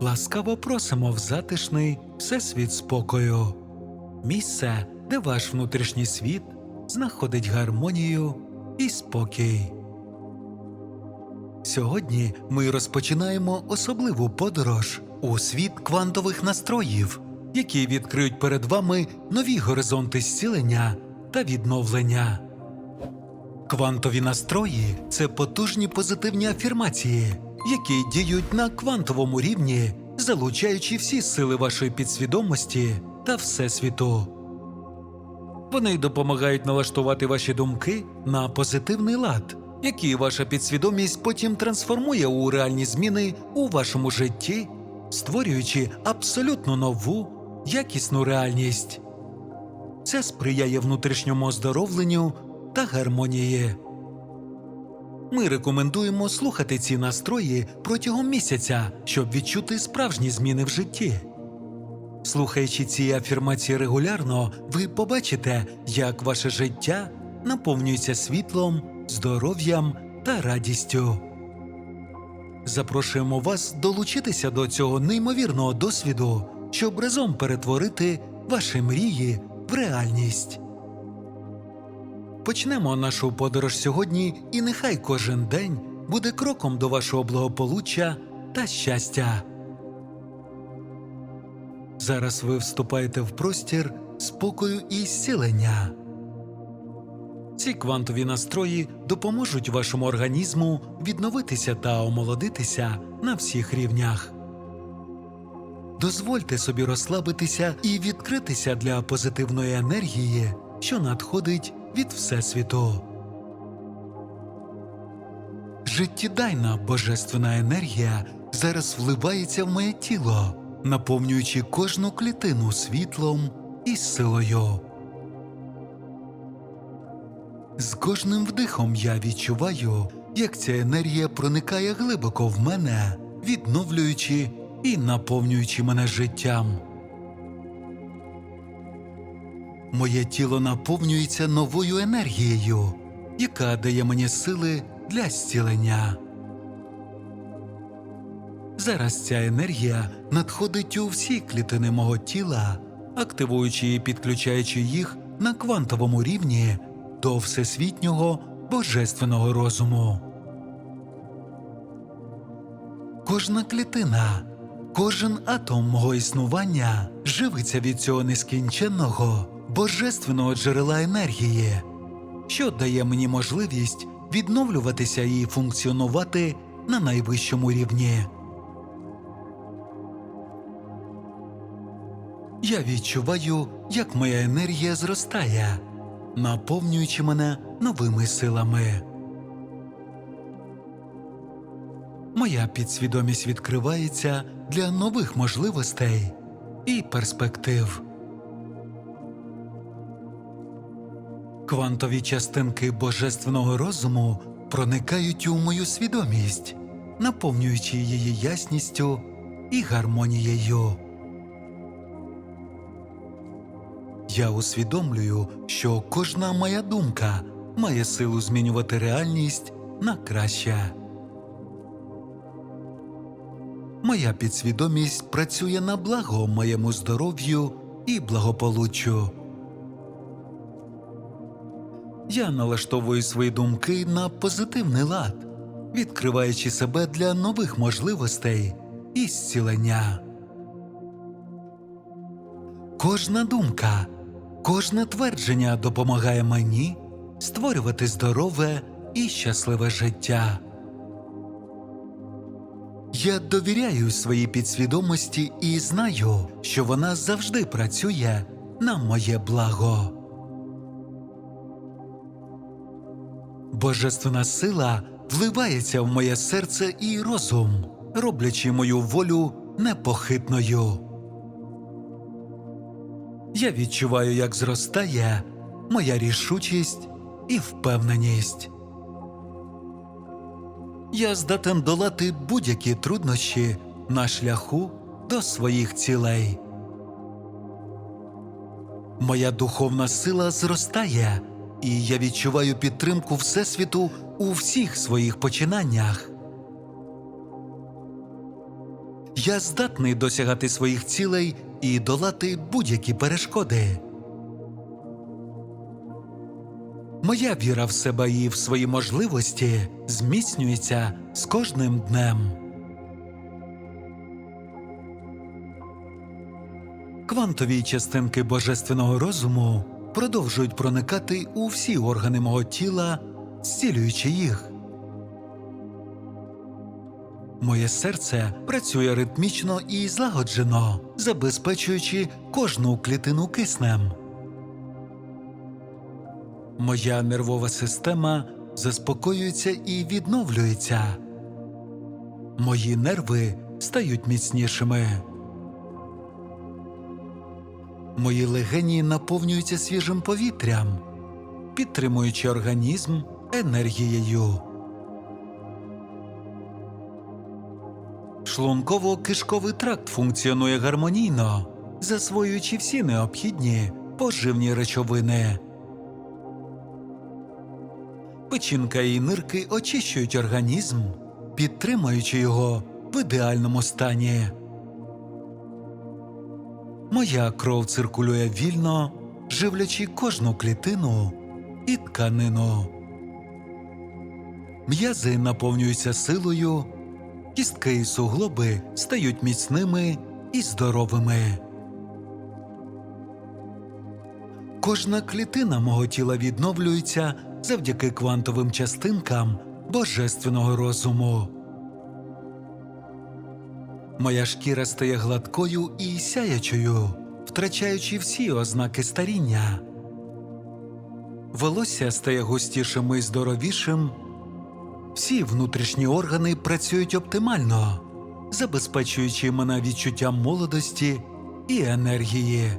Ласкаво просимо в затишний всесвіт спокою, місце, де ваш внутрішній світ знаходить гармонію і спокій. Сьогодні ми розпочинаємо особливу подорож у світ квантових настроїв, які відкриють перед вами нові горизонти зцілення та відновлення. Квантові настрої це потужні позитивні афірмації, які діють на квантовому рівні, залучаючи всі сили вашої підсвідомості та всесвіту. Вони допомагають налаштувати ваші думки на позитивний лад, який ваша підсвідомість потім трансформує у реальні зміни у вашому житті, створюючи абсолютно нову, якісну реальність. Це сприяє внутрішньому оздоровленню та гармонії. Ми рекомендуємо слухати ці настрої протягом місяця, щоб відчути справжні зміни в житті. Слухаючи ці афірмації регулярно, ви побачите, як ваше життя наповнюється світлом, здоров'ям та радістю. Запрошуємо вас долучитися до цього неймовірного досвіду, щоб разом перетворити ваші мрії в реальність. Почнемо нашу подорож сьогодні, і нехай кожен день буде кроком до вашого благополуччя та щастя. Зараз ви вступаєте в простір спокою і зцілення. Ці квантові настрої допоможуть вашому організму відновитися та омолодитися на всіх рівнях. Дозвольте собі розслабитися і відкритися для позитивної енергії, що надходить від Всесвіту. Життєдайна божественна енергія зараз вливається в моє тіло, наповнюючи кожну клітину світлом і силою. З кожним вдихом я відчуваю, як ця енергія проникає глибоко в мене, відновлюючи і наповнюючи мене життям. Моє тіло наповнюється новою енергією, яка дає мені сили для зцілення. Зараз ця енергія надходить у всі клітини мого тіла, активуючи і підключаючи їх на квантовому рівні до всесвітнього божественного розуму. Кожна клітина, кожен атом мого існування живиться від цього нескінченного божественного джерела енергії, що дає мені можливість відновлюватися і функціонувати на найвищому рівні. Я відчуваю, як моя енергія зростає, наповнюючи мене новими силами. Моя підсвідомість відкривається для нових можливостей і перспектив. Квантові частинки божественного розуму проникають у мою свідомість, наповнюючи її ясністю і гармонією. Я усвідомлюю, що кожна моя думка має силу змінювати реальність на краще. Моя підсвідомість працює на благо моєму здоров'ю і благополуччю. Я налаштовую свої думки на позитивний лад, відкриваючи себе для нових можливостей і зцілення. Кожна думка, кожне твердження допомагає мені створювати здорове і щасливе життя. Я довіряю своїй підсвідомості і знаю, що вона завжди працює на моє благо. Божественна сила вливається в моє серце і розум, роблячи мою волю непохитною. Я відчуваю, як зростає моя рішучість і впевненість. Я здатен долати будь-які труднощі на шляху до своїх цілей. Моя духовна сила зростає, і я відчуваю підтримку Всесвіту у всіх своїх починаннях. я здатний досягати своїх цілей і долати будь-які перешкоди. Моя віра в себе і в свої можливості зміцнюється з кожним днем. Квантові частинки божественного розуму продовжують проникати у всі органи мого тіла, зцілюючи їх. Моє серце працює ритмічно і злагоджено, забезпечуючи кожну клітину киснем. Моя нервова система заспокоюється і відновлюється. Мої нерви стають міцнішими. Мої легені наповнюються свіжим повітрям, підтримуючи організм енергією. Шлунково-кишковий тракт функціонує гармонійно, засвоюючи всі необхідні поживні речовини. Печінка і нирки очищують організм, підтримуючи його в ідеальному стані. Моя кров циркулює вільно, живлячи кожну клітину і тканину. М'язи наповнюються силою, кістки і суглоби стають міцними і здоровими. Кожна клітина мого тіла відновлюється завдяки квантовим частинкам божественного розуму. Моя шкіра стає гладкою і сяячою, втрачаючи всі ознаки старіння. Волосся стає густішим і здоровішим. Всі внутрішні органи працюють оптимально, забезпечуючи мене відчуттям молодості і енергії.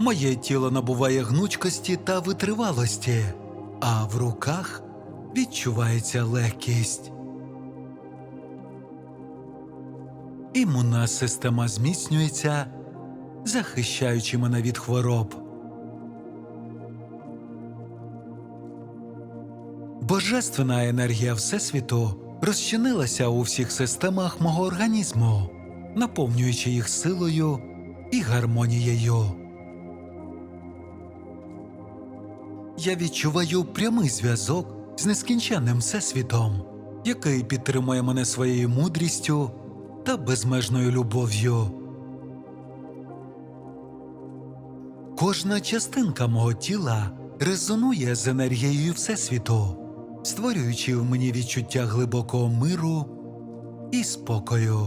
Моє тіло набуває гнучкості та витривалості, а в руках відчувається легкість. Імунна система зміцнюється, захищаючи мене від хвороб. Божественна енергія Всесвіту розчинилася у всіх системах мого організму, наповнюючи їх силою і гармонією. Я відчуваю прямий зв'язок з нескінченним Всесвітом, який підтримує мене своєю мудрістю та безмежною любов'ю. Кожна частинка мого тіла резонує з енергією Всесвіту, створюючи в мені відчуття глибокого миру і спокою.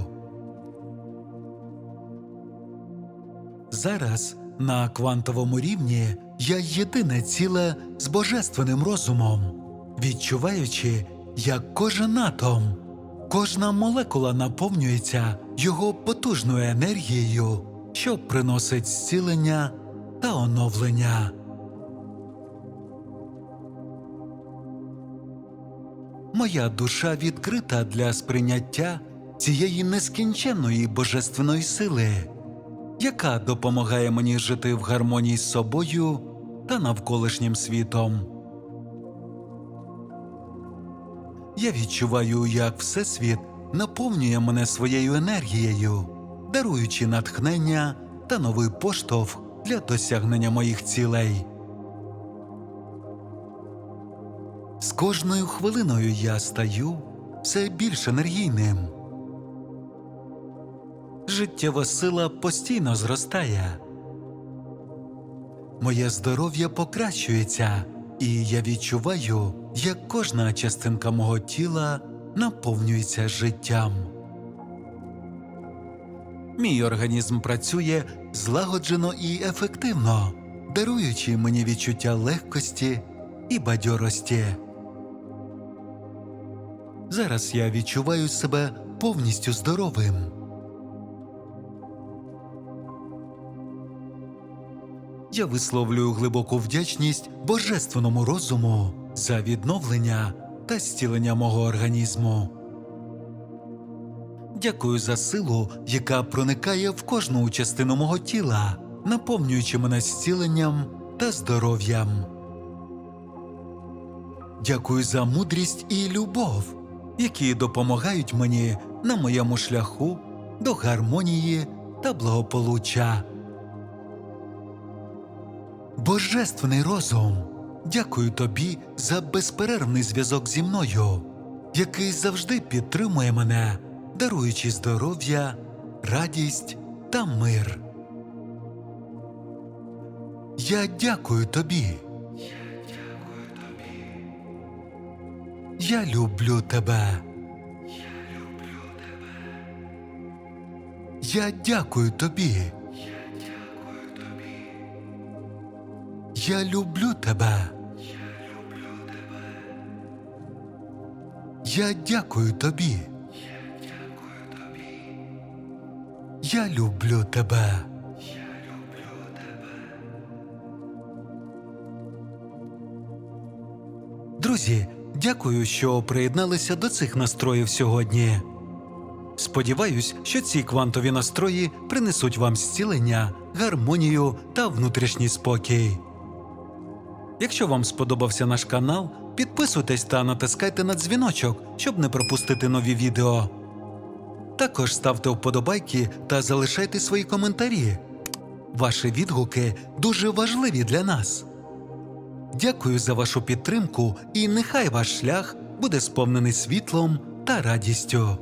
Зараз на квантовому рівні я єдине ціле з божественним розумом, відчуваючи, як кожен атом, кожна молекула наповнюється його потужною енергією, що приносить зцілення та оновлення. Моя душа відкрита для сприйняття цієї нескінченної божественної сили, яка допомагає мені жити в гармонії з собою та навколишнім світом. Я відчуваю, як Всесвіт наповнює мене своєю енергією, даруючи натхнення та новий поштовх для досягнення моїх цілей. З кожною хвилиною я стаю все більш енергійним. Життєва сила постійно зростає. Моє здоров'я покращується, і я відчуваю, як кожна частинка мого тіла наповнюється життям. Мій організм працює злагоджено і ефективно, даруючи мені відчуття легкості і бадьорості. Зараз я відчуваю себе повністю здоровим. Я висловлюю глибоку вдячність божественному розуму за відновлення та зцілення мого організму. Дякую за силу, яка проникає в кожну частину мого тіла, наповнюючи мене зціленням та здоров'ям. Дякую за мудрість і любов, які допомагають мені на моєму шляху до гармонії та благополуччя. Божественний розум, дякую тобі за безперервний зв'язок зі мною, який завжди підтримує мене, даруючи здоров'я, радість та мир. Я дякую тобі. Я люблю тебе. Я дякую тобі. Я люблю тебе. Я дякую тобі. Я дякую тобі. Я люблю тебе. Я люблю тебе. Друзі, дякую, що приєдналися до цих настроїв сьогодні. Сподіваюсь, що ці квантові настрої принесуть вам зцілення, гармонію та внутрішній спокій. Якщо вам сподобався наш канал, підписуйтесь та натискайте на дзвіночок, щоб не пропустити нові відео. Також ставте вподобайки та залишайте свої коментарі. Ваші відгуки дуже важливі для нас. Дякую за вашу підтримку, і нехай ваш шлях буде сповнений світлом та радістю.